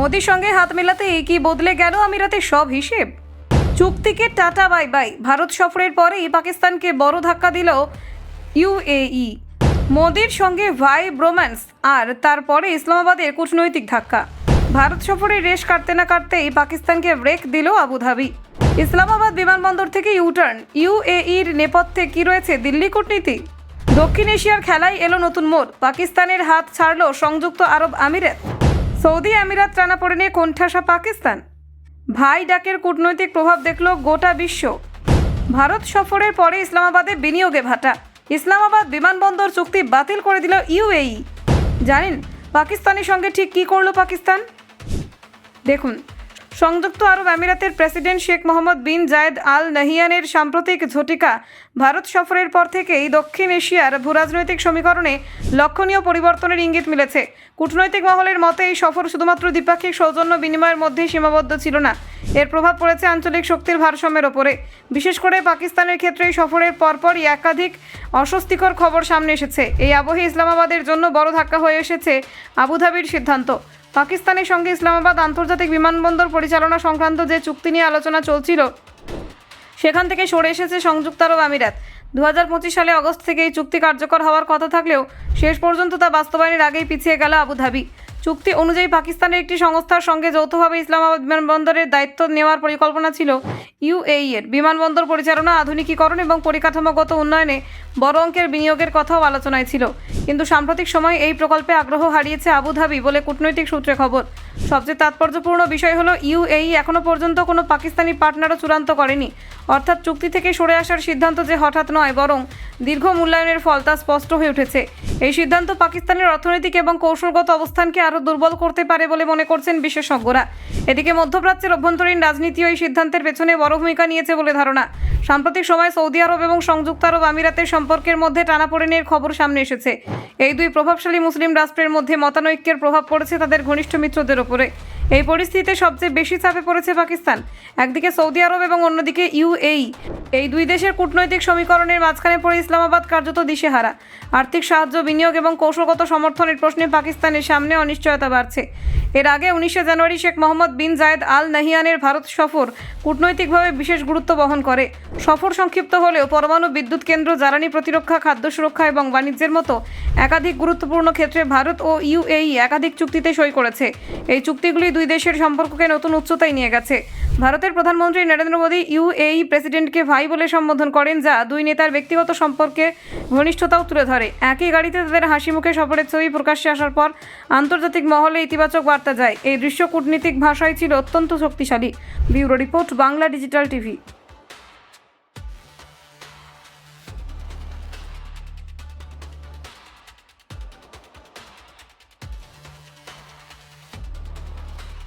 মোদির সঙ্গে হাত মেলাতে কি বদলে গেল আমিরাতের সব হিসেব? চুক্তিকে টাটা, বাই বাই। ভারত সফরের পরেই পাকিস্তানকে বড় ধাক্কা দিল ইউএই মোদির সঙ্গে ভাই ব্রোম্যান্স আর তারপরে ইসলামাবাদের কূটনৈতিক ধাক্কা। ভারত সফরে রেশ কাটতে না কাটতেই পাকিস্তানকে ব্রেক দিল আবুধাবি। ইসলামাবাদ বিমানবন্দর থেকে ইউটার্ন। ইউএইর নেপথ্যে কি রয়েছে দিল্লি কূটনীতি? দক্ষিণ এশিয়ার খেলায় এলো নতুন মোড়। পাকিস্তানের হাত ছাড়ল সংযুক্ত আরব আমিরাত। সৌদি আমিরাত টানাপড়ে নিয়ে কোণঠাসা পাকিস্তান। ভাই ডাকের কূটনৈতিক প্রভাব দেখল গোটা বিশ্ব। ভারত সফরের পরে ইসলামাবাদে বিনিয়োগে ভাটা। ইসলামাবাদ বিমানবন্দর চুক্তি বাতিল করে দিল ইউএই জানেন, পাকিস্তানের সঙ্গে ঠিক কী করল পাকিস্তান? দেখুন সংযুক্ত আরব আমিরাতের president Sheikh Mohammed bin Zayed Al নাহিয়ানের সাম্প্রতিক ঝটিকা ভারত সফরের পর থেকেই দক্ষিণ এশিয়ার ভূরাজনৈতিক সমীকরণে লক্ষণীয় পরিবর্তনের ইঙ্গিত মিলেছে। কূটনৈতিক মহলের মতে, এই সফর শুধুমাত্র দ্বিপাক্ষিক সৌজন্য বিনিময়ের মধ্যেই সীমাবদ্ধ ছিল না। এর প্রভাব পড়েছে আঞ্চলিক শক্তির ভারসাম্যের ওপরে। বিশেষ করে পাকিস্তানের ক্ষেত্রে এই সফরের পরপরই একাধিক অস্বস্তিকর খবর সামনে এসেছে। এই আবহে ইসলামাবাদের জন্য বড় ধাক্কা হয়ে এসেছে আবুধাবির সিদ্ধান্ত। পাকিস্তানের সঙ্গে ইসলামাবাদ আন্তর্জাতিক বিমানবন্দর পরিচালনা সংক্রান্ত যে চুক্তি নিয়ে আলোচনা চলছিল, সেখান থেকে সরে এসেছে সংযুক্ত আরব আমিরাত। দু হাজার পঁচিশ সালে অগস্ট থেকে এই চুক্তি কার্যকর হওয়ার কথা থাকলেও শেষ পর্যন্ত তা বাস্তবায়নের আগেই পিছিয়ে গেল আবুধাবি। চুক্তি অনুযায়ী পাকিস্তানের একটি সংস্থার সঙ্গে যৌথভাবে ইসলামাবাদ বিমানবন্দরের দায়িত্ব নেওয়ার পরিকল্পনা ছিল। ইউএই এর বিমানবন্দর পরিচালনা, আধুনিকীকরণ এবং পরিকাঠামোগত উন্নয়নে বড় অঙ্কের বিনিয়োগের কথাও আলোচনায় ছিল। কিন্তু সাম্প্রতিক সময়ে এই প্রকল্পে আগ্রহ হারিয়েছে আবুধাবি বলে কূটনৈতিক সূত্রে খবর। সবচেয়ে তাৎপর্যপূর্ণ বিষয় হলো ইউএই এখনও পর্যন্ত কোনো পাকিস্তানি পার্টনারও চূড়ান্ত করেনি। অর্থাৎ চুক্তি থেকে সরে আসার সিদ্ধান্ত যে হঠাৎ নয়, বরং দীর্ঘ মূল্যায়নের ফল তা স্পষ্ট হয়ে উঠেছে। এই সিদ্ধান্ত পাকিস্তানের অর্থনৈতিক এবং কৌশলগত অবস্থানকে আরও দুর্বল করতে পারে বলে মনে করছেন বিশেষজ্ঞরা। এদিকে মধ্যপ্রাচ্যের অভ্যন্তরীণ রাজনীতিও এই সিদ্ধান্তের পেছনে বড় ভূমিকা নিয়েছে বলে ধারণা। সাম্প্রতিক সময়ে সৌদি আরব এবং সংযুক্ত আরব আমিরাতের সম্পর্কের মধ্যে টানাপোড়েনের খবর সামনে এসেছে। এই দুই প্রভাবশালী মুসলিম রাষ্ট্রের মধ্যে মতানৈক্যের প্রভাব পড়েছে তাদের ঘনিষ্ঠ মিত্রদের ওপরে। এই পরিস্থিতিতে সবচেয়ে বেশি চাপে পড়েছে পাকিস্তান। একদিকে সৌদি আরব এবং অন্যদিকে ইউএই এই দুই দেশের কূটনৈতিক সমীকরণের মাঝখানে পড়ে ইসলামাবাদ কার্যত দিশেহারা। আর্থিক সাহায্য, বিনিয়োগ এবং কৌশলগত সমর্থনের প্রশ্নে পাকিস্তানের সামনে অনিশ্চয়তা বাড়ছে। এর আগে উনিশে জানুয়ারি Sheikh Mohammed bin Zayed Al নাহিয়ানের Bharat সফর কূটনৈতিকভাবে বিশেষ গুরুত্ব বহন করে। সফর সংক্ষিপ্ত হলেও পরমাণু বিদ্যুৎ কেন্দ্র, জ্বালানি প্রতিরক্ষা, খাদ্য সুরক্ষা এবং বাণিজ্যের মতো একাধিক গুরুত্বপূর্ণ ক্ষেত্রে ভারত ও ইউএই একাধিক চুক্তিতে সই করেছে। এই চুক্তিগুলি দুই দেশের সম্পর্ককে নতুন উচ্চতায় নিয়ে গেছে। ভারতের প্রধানমন্ত্রী নরেন্দ্র মোদী ইউএই প্রেসিডেন্টকে ভাই বলে সম্বোধন করেন, যা দুই নেতার ব্যক্তিগত সম্পর্কে ঘনিষ্ঠতাও তুলে ধরে। একই গাড়িতে তাদের হাসি মুখে সফরের ছবি প্রকাশ্যে আসার পর আন্তর্জাতিক মহলে ইতিবাচক বার্তা যায়। এই দৃশ্য কূটনীতিক ভাষায় ছিল অত্যন্ত শক্তিশালী। Bureau report, Bangla digital TV.